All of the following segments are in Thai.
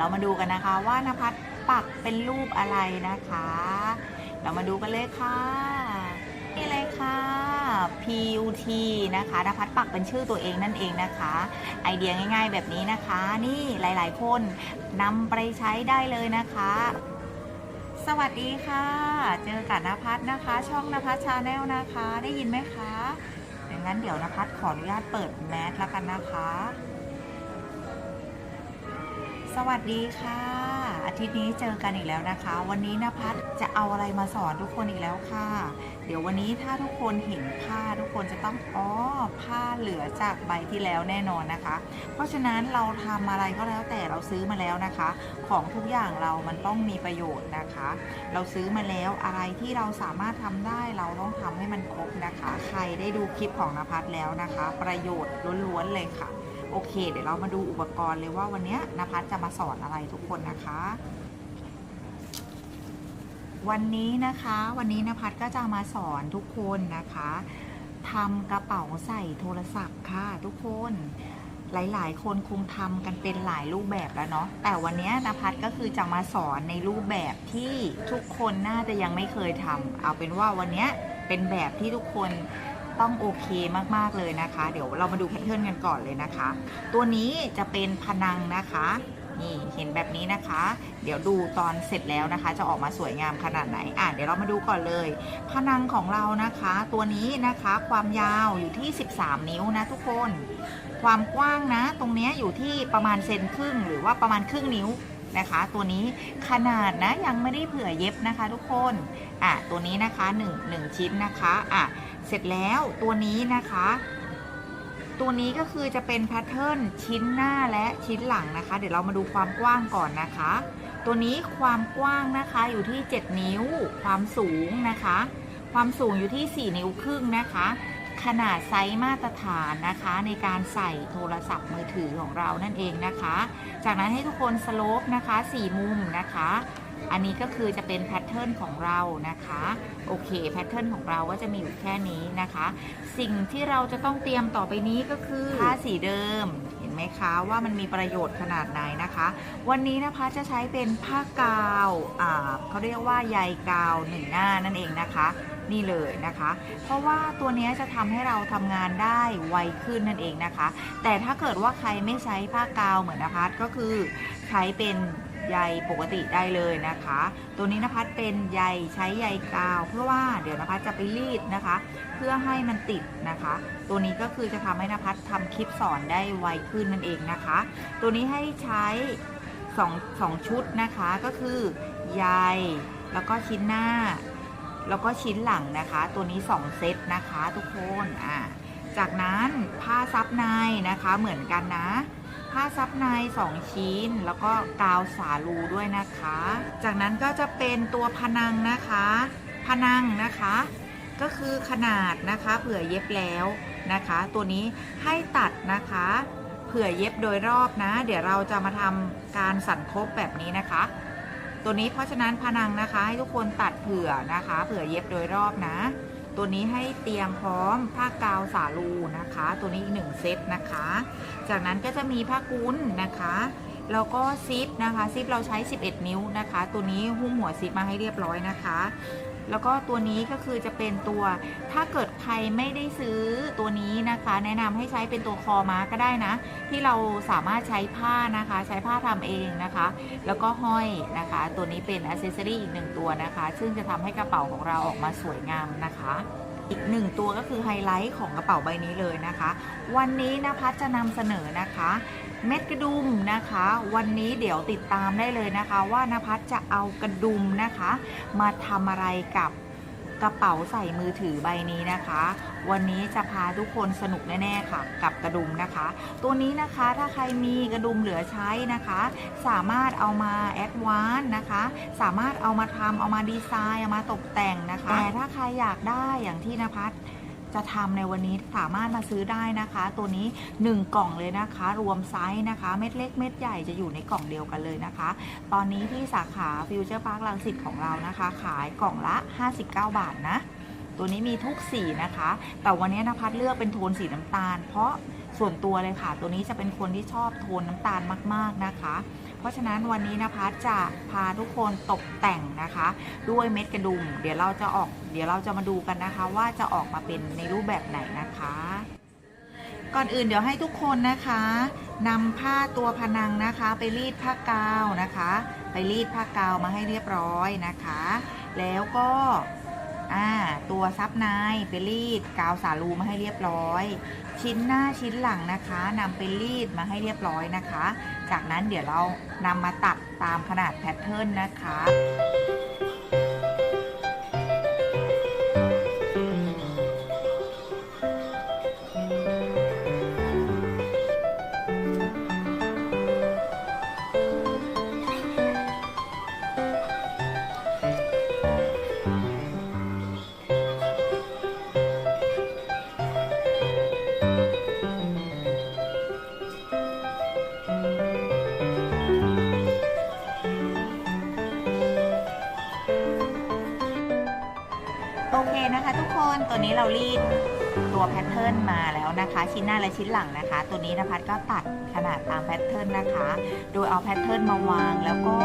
เรามาดูกันนะคะว่านภัสปักเป็นรูปอะไรนะคะ เรามาดูกันเลยค่ะนี่เลยค่ะ PUT นะคะนภัสปักเป็นชื่อตัวเองนั่นเองนะคะ ไอเดียง่ายๆแบบนี้นะคะ นี่หลายๆคนนำไปใช้ได้เลยนะคะ สวัสดีค่ะ เจอกับนภัสนะคะ ช่องนภัสชาแนลนะคะ ได้ยินไหมคะงนั้นเดี๋ยวนภัสขออนุญาตเปิดแมสแล้วกันนะคะ สวัสดีค่ะ อาทิตย์นี้เจอกันอีกแล้วนะคะ วันนี้นภัสจะเอาอะไรมาสอนทุกคนอีกแล้วค่ะ เดี๋ยววันนี้ถ้าทุกคนเห็นผ้าทุกคนจะต้องอ๋อผ้าเหลือจากใบที่แล้วแน่นอนนะคะ เพราะฉะนั้นเราทำอะไรก็แล้วแต่เราซื้อมาแล้วนะคะ ของทุกอย่างเรามันต้องมีประโยชน์นะคะ เราซื้อมาแล้วอะไรที่เราสามารถทำได้เราต้องทำให้มันครบนะคะ ใครได้ดูคลิปของนภัสแล้วนะคะ ประโยชน์ล้วนๆเลยค่ะ โอเค เดี๋ยวเรามาดูอุปกรณ์เลยว่าวันนี้นภัสจะมาสอนอะไรทุกคนนะคะ วันนี้นะคะ วันนี้นภัสก็จะมาสอนทุกคนนะคะทำกระเป๋าใส่โทรศัพท์ค่ะทุกคนหลาย ๆ คนคงทำกันเป็นหลายรูปแบบแล้วเนาะ แต่วันนี้นภัสก็คือจะมาสอนในรูปแบบที่ทุกคนน่าจะยังไม่เคยทำ เอาเป็นว่าวันนี้เป็นแบบที่ทุกคน ต้องโอเคมากๆเลยนะคะ เดี๋ยวเรามาดูแพทเทิร์นกันก่อนเลยนะคะ ตัวนี้จะเป็นพนังนะคะนี่เห็นแบบนี้นะคะ เดี๋ยวดูตอนเสร็จแล้วนะคะ จะออกมาสวยงามขนาดไหน อะเดี๋ยวเรามาดูก่อนเลยพนังของเรานะคะ ตัวนี้นะคะความยาวอยู่ที่ 13 นิ้วนะทุกคน ความกว้างนะ ตรงนี้อยู่ที่ประมาณเซนครึ่ง หรือว่าประมาณครึ่งนิ้วนะคะ ตัวนี้ขนาดนะยังไม่ได้เผื่อเย็บนะคะ ทุกคน อะตัวนี้นะคะ1 1ชิ้นนะคะ อะ เสร็จแล้วตัวนี้นะคะ ตัวนี้ก็คือจะเป็นแพทเทิร์นชิ้นหน้าและชิ้นหลังนะคะ เดี๋ยวเรามาดูความกว้างก่อนนะคะ ตัวนี้ความกว้างนะคะอยู่ที่ 7 นิ้ว ความสูงนะคะ ความสูงอยู่ที่ 4 นิ้วครึ่งนะคะ ขนาดไซส์มาตรฐานนะคะในการใส่โทรศัพท์มือถือของเรานั่นเองนะคะ จากนั้นให้ทุกคนสโลปนะคะ 4 มุมนะคะ อันนี้ก็คือจะเป็นแพทเทิร์นของเรานะคะ โอเคแพทเทิร์นของเราก็จะมีอยู่แค่นี้นะคะ สิ่งที่เราจะต้องเตรียมต่อไปนี้ก็คือผ้าสีเดิมเห็นไหมคะว่ามันมีประโยชน์ขนาดไหนนะคะ วันนี้นะคะจะใช้เป็นผ้ากาวเขาเรียกว่าใยกาวหนึ่งหน้านั่นเองนะคะนี่เลยนะคะ เพราะว่าตัวนี้จะทำให้เราทำงานได้ไวขึ้นนั่นเองนะคะ แต่ถ้าเกิดว่าใครไม่ใช้ผ้ากาวเหมือนนภัสก็คือใช้เป็น ใยปกติได้เลยนะคะ ตัวนี้นภัสเป็นใยใช้ใยกาว เพื่อว่าเดี๋ยวนภัสจะไปรีดนะคะ เพื่อให้มันติดนะคะ ตัวนี้ก็คือจะทำให้นภัสทำคลิปสอนได้ไวขึ้นนั่นเองนะคะ ตัวนี้ให้ใช้สองสองชุดนะคะก็คือใยแล้วก็ชิ้นหน้า แล้วก็ชิ้นหลังนะคะ ตัวนี้ 2 เซตนะคะ ทุกคนอ่าจากนั้นผ้าซับในนะคะเหมือนกันนะ ผ้าซับใน 2 ชิ้น แล้วก็กาวสาลูด้วยนะคะ จากนั้นก็จะเป็นตัวพนังนะคะ พนังนะคะ ก็คือขนาดนะคะเผื่อเย็บแล้วนะคะ ตัวนี้ให้ตัดนะคะเผื่อเย็บโดยรอบนะ เดี๋ยวเราจะมาทำการสั่นคบแบบนี้นะคะ ตัวนี้เพราะฉะนั้นพนังนะคะให้ทุกคนตัดเผื่อนะคะ เผื่อเย็บโดยรอบนะ ตัวนี้ให้เตรียมพร้อมผ้ากาวสาลูนะคะ ตัวนี้อีกหนึ่งเซตนะคะ จากนั้นก็จะมีผ้ากุ้นนะคะแล้วก็ซิปนะคะซิปเราใช้ 11 นิ้วนะคะ ตัวนี้หุ้มหัวซิปมาให้เรียบร้อยนะคะ แล้วก็ตัวนี้ก็คือจะเป็นตัว ถ้าเกิดใครไม่ได้ซื้อตัวนี้นะคะ แนะนำให้ใช้เป็นตัวคอมาก็ได้นะ ที่เราสามารถใช้ผ้านะคะ ใช้ผ้าทำเองนะคะ แล้วก็ห้อยนะคะ ตัวนี้เป็นอ c เซสซอรี่อีกหนึ่งตัวนะคะ ซึ่งจะทำให้กระเป๋าของเราออกมาสวยงามนะคะอีกหนึ่งตัวก็คือไฮไลท์ของกระเป๋าใบนี้เลยนะคะ วันนี้นภัสจะนำเสนอนะคะ เม็ดกระดุมนะคะ วันนี้เดี๋ยวติดตามได้เลยนะคะ ว่านภัสจะเอากระดุมนะคะ มาทำอะไรกับกระเป๋าใส่มือถือใบนี้นะคะ วันนี้จะพาทุกคนสนุกแน่ๆค่ะ กับกระดุมนะคะ ตัวนี้นะคะถ้าใครมีกระดุมเหลือใช้นะคะ สามารถเอามาแอดวานนะคะ สามารถเอามาทำเอามาดีไซน์เอามาตกแต่งนะคะ แต่ถ้าใครอยากได้อย่างที่นภัส จะทำในวันนี้สามารถมาซื้อได้นะคะ ตัวนี้ 1 กล่องเลยนะคะ รวมไซส์นะคะ เม็ดเล็กเม็ดใหญ่จะอยู่ในกล่องเดียวกันเลยนะคะ ตอนนี้ที่สาขาฟิวเจอร์พาร์คลังสิตของเรานะคะ ขายกล่องละ 59 บาทนะ ตัวนี้มีทุกสีนะคะ แต่วันนี้นภัสเลือกเป็นโทนสีน้ำตาล เพราะส่วนตัวเลยค่ะ ตัวนี้จะเป็นคนที่ชอบโทนน้ำตาลมาก ๆนะคะ เพราะฉะนั้นวันนี้นภัสจะพาทุกคนตกแต่งนะคะ ด้วยเม็ดกระดุม เดี๋ยวเราจะออก เดี๋ยวเราจะมาดูกันนะคะ ว่าจะออกมาเป็นในรูปแบบไหนนะคะ ก่อนอื่นเดี๋ยวให้ทุกคนนะคะนำผ้าตัวพนังนะคะ ไปรีดผ้ากาวนะคะ ไปรีดผ้ากาวมาให้เรียบร้อยนะคะ แล้วก็ อ่าตัวซับในไปรีดกาวสาลูมาให้เรียบร้อย ชิ้นหน้าชิ้นหลังนะคะนำไปรีดมาให้เรียบร้อยนะคะ จากนั้นเดี๋ยวเรานำมาตัดตามขนาดแพทเทิร์นนะคะ แพทเทิร์นมาแล้วนะคะ ชิ้นหน้าและชิ้นหลังนะคะ ตัวนี้นภัสก็ตัดขนาดตามแพทเทิร์นนะคะ โดยเอาแพทเทิร์นมาวางแล้วก็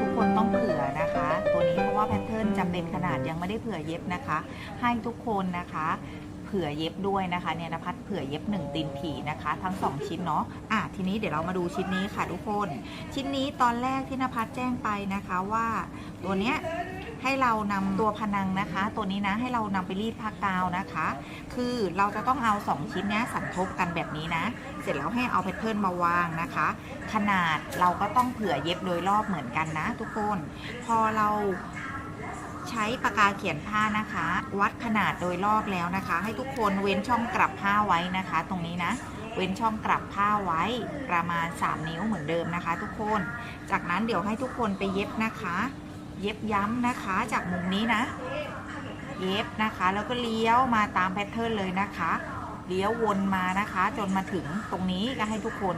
ทุกคนต้องเผื่อนะคะ ตัวนี้เพราะว่าแพทเทิร์นจะเป็นขนาดยังไม่ได้เผื่อเย็บนะคะ ให้ทุกคนนะคะเผื่อเย็บด้วยนะคะเนี่ยนภัสเผื่อเย็บ 1 ตีนผีนะคะ ทั้ง 2 ชิ้นเนาะอะทีนี้เดี๋ยวเรามาดูชิ้นนี้ค่ะทุกคน ชิ้นนี้ตอนแรกที่นภัสแจ้งไปนะคะว่า ตัวเนี้ย ให้เรานำตัวพนังนะคะ ตัวนี้นะให้เรานำไปรีดผ้ากาวนะคะ คือเราจะต้องเอา 2 ชิ้นนี้สันทบกันแบบนี้นะ เสร็จแล้วให้เอาแพทเทิร์นมาวางนะคะ ขนาดเราก็ต้องเผื่อเย็บโดยรอบเหมือนกันนะ ทุกคน พอเราใช้ปากกาเขียนผ้านะคะ วัดขนาดโดยรอบแล้วนะคะ ให้ทุกคนเว้นช่องกลับผ้าไว้นะคะ ตรงนี้นะ เว้นช่องกลับผ้าไว้ประมาณ 3 นิ้วเหมือนเดิมนะคะ ทุกคน จากนั้นเดี๋ยวให้ทุกคนไปเย็บนะคะ เย็บย้ำนะคะ จากมุมนี้นะ เย็บนะคะ แล้วก็เลี้ยวมาตามแพทเทิร์นเลยนะคะ เลี้ยววนมานะคะ จนมาถึงตรงนี้ก็ให้ทุกคน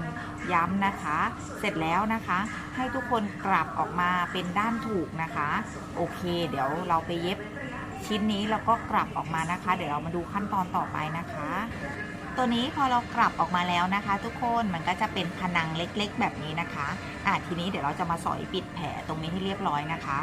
ย้ำนะคะ เสร็จแล้วนะคะ ให้ทุกคนกลับออกมาเป็นด้านถูกนะคะ โอเค เดี๋ยวเราไปเย็บชิ้นนี้แล้วก็กลับออกมานะคะ เดี๋ยวเรามาดูขั้นตอนต่อไปนะคะ ตัวนี้พอเรากลับออกมาแล้วนะคะ ทุกคนมันก็จะเป็นผนังเล็กๆ แบบนี้นะคะอะทีนี้เดี๋ยวเราจะมาสอยปิดแผลตรงนี้ให้เรียบร้อยนะคะ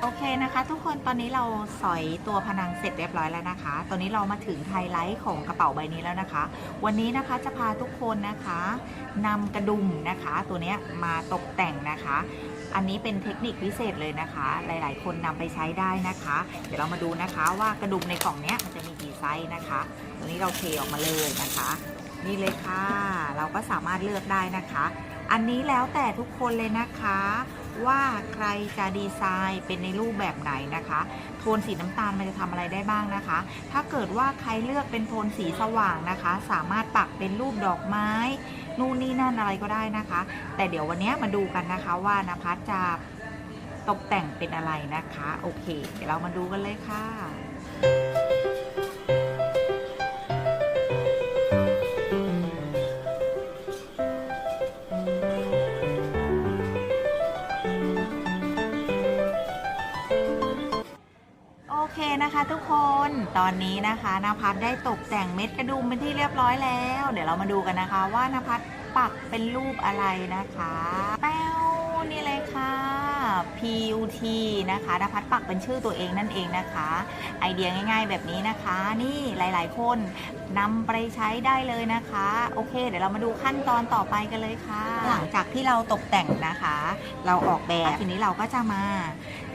โอเคนะคะทุกคนตอนนี้เราสอยตัวผนังเสร็จเรียบร้อยแล้วนะคะ ตอนนี้เรามาถึงไฮไลท์ของกระเป๋าใบนี้แล้วนะคะ วันนี้นะคะจะพาทุกคนนะคะนำกระดุมนะคะ ตัวนี้มาตกแต่งนะคะ อันนี้เป็นเทคนิคพิเศษเลยนะคะ หลาย ๆ คนนำไปใช้ได้นะคะ เดี๋ยวเรามาดูนะคะว่ากระดุมในกล่องเนี้ยมันจะมีกี่ไซส์นะคะตัวนี้เราเทออกมาเลยนะคะ นี่เลยค่ะ เราก็สามารถเลือกได้นะคะ อันนี้แล้วแต่ทุกคนเลยนะคะ ว่าใครจะดีไซน์เป็นในรูปแบบไหนนะคะโทนสีน้ำตาลมันจะทำอะไรได้บ้างนะคะ ถ้าเกิดว่าใครเลือกเป็นโทนสีสว่างนะคะ สามารถปักเป็นรูปดอกไม้ นู่นนี่นั่นอะไรก็ได้นะคะ แต่เดี๋ยววันนี้มาดูกันนะคะว่านภัสจะตกแต่งเป็นอะไรนะคะ โอเค เดี๋ยวเรามาดูกันเลยค่ะ ตอนนี้นะคะนภัสได้ตกแต่งเม็ดกระดุมเป็นที่เรียบร้อยแล้ว เดี๋ยวเรามาดูกันนะคะ ว่านภัสปักเป็นรูปอะไรนะคะ แป้วนี่เลยค่ะ PUT นะคะนภัสปักเป็นชื่อตัวเองนั่นเองนะคะ ไอเดียง่าย ๆ แบบนี้นะคะ นี่หลายๆ คนนำไปใช้ได้เลยนะคะ โอเค เดี๋ยวเรามาดูขั้นตอนต่อไปกันเลยค่ะ หลังจากที่เราตกแต่งนะคะ เราออกแบบทีนี้เราก็จะมา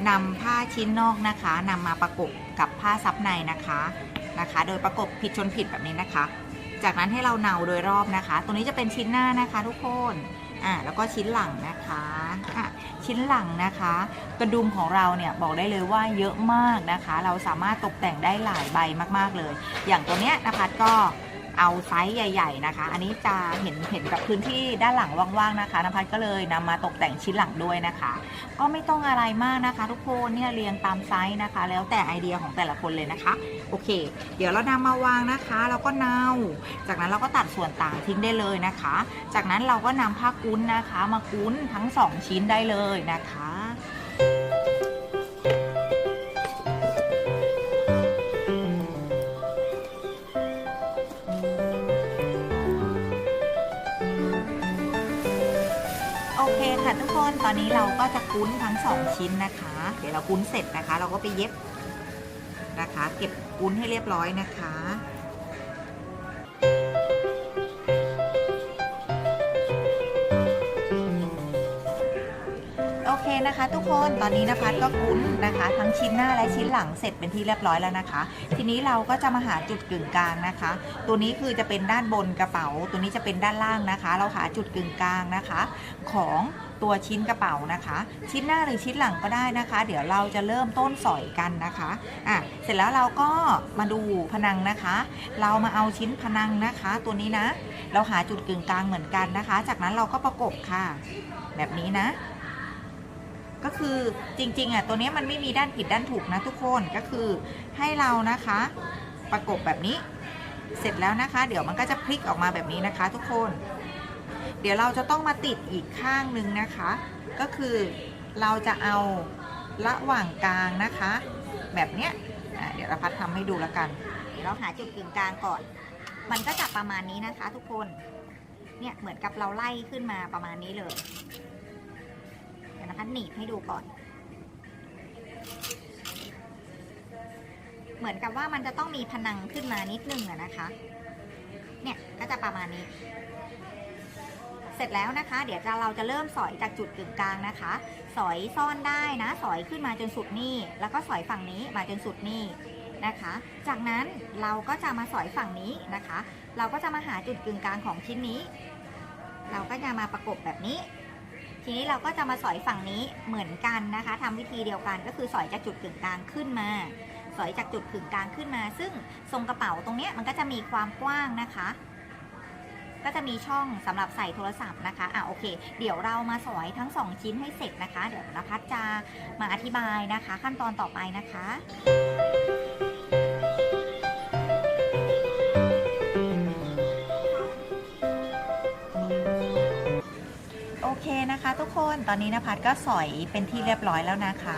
นำผ้าชิ้นนอกนะคะนำมาประกบกับผ้าซับในนะคะนะคะ โดยประกบผิดชนผิดแบบนี้นะคะ จากนั้นให้เราเนาโดยรอบนะคะตรงนี้จะเป็นชิ้นหน้านะคะทุกคน อ่าแล้วก็ชิ้นหลังนะคะอะชิ้นหลังนะคะ กระดุมของเราเนี่ยบอกได้เลยว่าเยอะมากนะคะ เราสามารถตกแต่งได้หลายใบมากๆเลย อย่างตัวเนี้ยนะคะก็ เอาไซส์ใหญ่ ๆนะคะ อันนี้จะเห็นเห็นกับพื้นที่ด้านหลังว่างๆนะคะนภัสก็เลยนำมาตกแต่งชิ้นหลังด้วยนะคะ ก็ไม่ต้องอะไรมากนะคะ ทุกคนเนี่ยเรียงตามไซส์นะคะ แล้วแต่ไอเดียของแต่ละคนเลยนะคะ โอเค เดี๋ยวเรานำมาวางนะคะ แล้วก็เนาจากนั้นเราก็ตัดส่วนต่างทิ้งได้เลยนะคะ จากนั้นเราก็นำผ้ากุ้นนะคะ มากุ้นทั้งสองชิ้นได้เลยนะคะ ค่ะทุกคนตอนนี้เราก็จะกุ้นทั้งสองชิ้นนะคะ เดี๋ยวเรากุ้นเสร็จนะคะ เราก็ไปเย็บนะคะ เก็บกุ้นให้เรียบร้อยนะคะโอเคนะคะ ทุกคนตอนนี้นภัสก็คุ้นนะคะ ทั้งชิ้นหน้าและชิ้นหลังเสร็จเป็นที่เรียบร้อยแล้วนะคะ ทีนี้เราก็จะมาหาจุดกึ่งกลางนะคะ ตัวนี้คือจะเป็นด้านบนกระเป๋า ตัวนี้จะเป็นด้านล่างนะคะ เราหาจุดกึ่งกลางนะคะ ของ ตัวชิ้นกระเป๋านะคะ ชิ้นหน้าหรือชิ้นหลังก็ได้นะคะ เดี๋ยวเราจะเริ่มต้นสอยกันนะคะอะเสร็จแล้วเราก็มาดูพนังนะคะ เรามาเอาชิ้นพนังนะคะ ตัวนี้นะ เราหาจุดกึ่งกลางเหมือนกันนะคะ จากนั้นเราก็ประกบค่ะ แบบนี้นะก็คือจริงๆอะตัวนี้มันไม่มีด้านผิดด้านถูกนะทุกคนก็คือให้เรานะคะ ประกบแบบนี้ เสร็จแล้วนะคะ เดี๋ยวมันก็จะพลิกออกมาแบบนี้นะคะ ทุกคน เดี๋ยวเราจะต้องมาติดอีกข้างหนึ่งนะคะ ก็คือเราจะเอาระหว่างกลางนะคะ แบบเนี้ยเดี๋ยวเราพัดทำให้ดูแล้วกัน เดี๋ยวเราหาจุดกึ่งกลางก่อน มันก็จะประมาณนี้นะคะทุกคน เนี่ยเหมือนกับเราไล่ขึ้นมาประมาณนี้เลย เดี๋ยวนะคะหนีบให้ดูก่อน เหมือนกับว่ามันจะต้องมีพนังขึ้นมานิดนึงอะนะคะ เนี่ยก็จะประมาณนี้ สร็จแล้วนะคะ เดี๋ยวจะเราจะเริ่มสอยจากจุดกึ่งกลางนะคะ สอยซ่อนได้นะ สอยขึ้นมาจนสุดนี่ แล้วก็สอยฝั่งนี้มาจนสุดนี่นะคะ จากนั้นเราก็จะมาสอยฝั่งนี้นะคะ เราก็จะมาหาจุดกึ่งกลางของชิ้นนี้ เราก็จะมาประกบแบบนี้ ทีนี้เราก็จะมาสอยฝั่งนี้เหมือนกันนะคะทำวิธีเดียวกันก็คือสอยจากจุดกึ่งกลางขึ้นมาสอยจากจุดกึ่งกลางขึ้นมา ซึ่งทรงกระเป๋าตรงนี้มันก็จะมีความกว้างนะคะ ก็จะมีช่องสำหรับใส่โทรศัพท์นะคะอะโอเค เดี๋ยวเรามาสอยทั้งสองชิ้นให้เสร็จนะคะ เดี๋ยวนภัสจะมาอธิบายนะคะ ขั้นตอนต่อไปนะคะโอเคนะคะ ทุกคนตอนนี้นภัสก็สอยเป็นที่เรียบร้อยแล้วนะคะ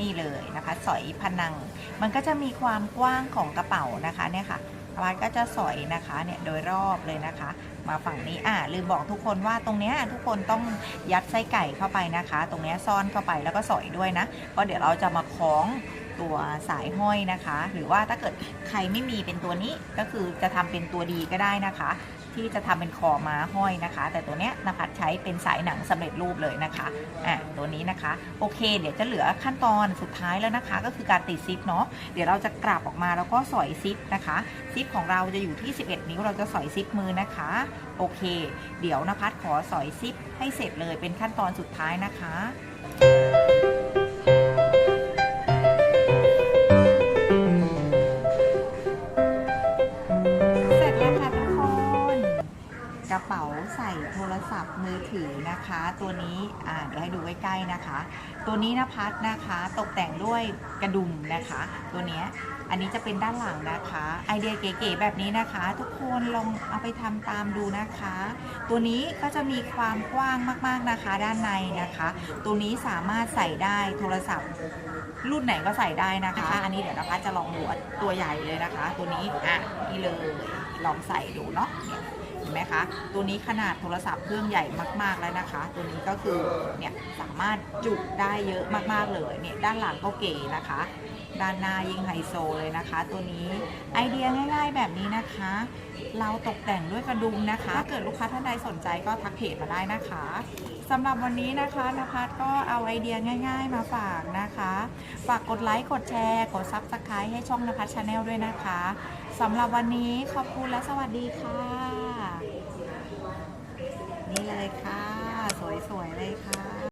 นี่เลยนะคะสอยพนัง มันก็จะมีความกว้างของกระเป๋านะคะเนี่ยค่ะ ร้านก็จะสอยนะคะเนี่ยโดยรอบเลยนะคะ มาฝั่งนี้อ่าลืมบอกทุกคนว่าตรงเนี้ยทุกคนต้องยัดไส้ไก่เข้าไปนะคะ ตรงเนี้ยซ่อนเข้าไปแล้วก็สอยด้วยนะก็เดี๋ยวเราจะมาคล้องตัวสายห้อยนะคะ หรือว่าถ้าเกิดใครไม่มีเป็นตัวนี้ก็คือจะทำเป็นตัวดีก็ได้นะคะ ที่จะทำเป็นคอม้าห้อยนะคะ แต่ตัวเนี้ยนภัสใช้เป็นสายหนังสำเร็จรูปเลยนะคะอะตัวนี้นะคะ โอเค เดี๋ยวจะเหลือขั้นตอนสุดท้ายแล้วนะคะ ก็คือการติดซิปเนาะเดี๋ยวเราจะกลับออกมาแล้วก็สอยซิปนะคะซิปของเราจะอยู่ที่ 11 นิ้วเราจะสอยซิปมือนะคะ โอเค เดี๋ยวนภัสขอสอยซิปให้เสร็จเลยเป็นขั้นตอนสุดท้ายนะคะเโทรศัพท์มือถือนะคะ ตัวนี้อ่าเดี๋ยวให้ดูใกล้ๆนะคะ ตัวนี้นะพัดนะคะตกแต่งด้วยกระดุมนะคะ ตัวเนี้ยอันนี้จะเป็นด้านหลังนะคะ ไอเดียเก๋ๆแบบนี้นะคะ ทุกคนลองเอาไปทำตามดูนะคะ ตัวนี้ก็จะมีความกว้างมากๆนะคะ ด้านในนะคะ ตัวนี้สามารถใส่ได้โทรศัพท์รุ่นไหนก็ใส่ได้นะคะ อันนี้เดี๋ยวนะคะจะลองดูตัวใหญ่เลยนะคะ ตัวนี้อะนี่เลยลองใส่ดูเนาะ ไหมคะ ตัวนี้ขนาดโทรศัพท์เครื่องใหญ่มากๆแล้วนะคะ ตัวนี้ก็คือเนี่ยสามารถจุได้เยอะมากๆเลยเนี่ยด้านหลังก็เก๋นะคะ ด้านหน้ายิ่งไฮโซเลยนะคะ ตัวนี้ไอเดียง่าย ๆ แบบนี้นะคะ เราตกแต่งด้วยกระดุมนะคะ ถ้าเกิดลูกค้าท่านใดสนใจก็ทักเพจมาได้นะคะสำหรับวันนี้นะคะนภัสก็เอาไอเดียง่าย ๆ มาฝากนะคะ ฝากกดไลค์ กดแชร์ กดซับสไครต์ให้ช่องนภัสชาแนลด้วยนะคะสำหรับวันนี้ขอบคุณและสวัสดีค่ะ นี่เลยค่ะ สวยๆเลยค่ะ